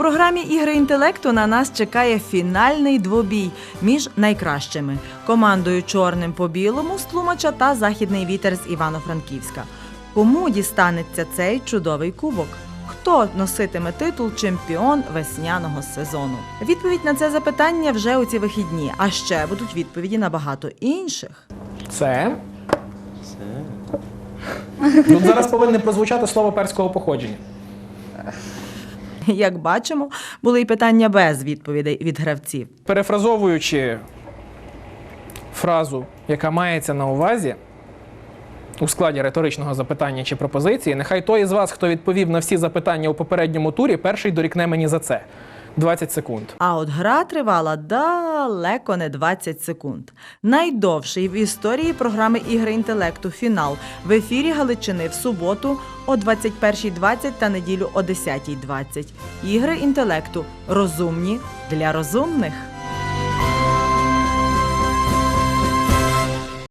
програмі Ігри інтелекту на нас чекає фінальний двобій між найкращими командою Чорним по білому з Тлумача та Західний вітер з Івано-Франківська. Кому дістанеться цей чудовий кубок? Хто носитиме титул чемпіон весняного сезону? Відповідь на це запитання вже у ці вихідні, а ще будуть відповіді на багато інших. Це. Тут зараз повинне прозвучати слово перського походження. Як бачимо, були й питання без відповідей від гравців. Перефразовуючи фразу, яка мається на увазі у складі риторичного запитання чи пропозиції, нехай той із вас, хто відповів на всі запитання у попередньому турі, перший дорікне мені за це. 20 секунд. А от гра тривала далеко не 20 секунд. Найдовший в історії програми Ігри інтелекту фінал в ефірі Галичини в суботу о 21.20 та неділю о 10.20. Ігри інтелекту розумні для розумних.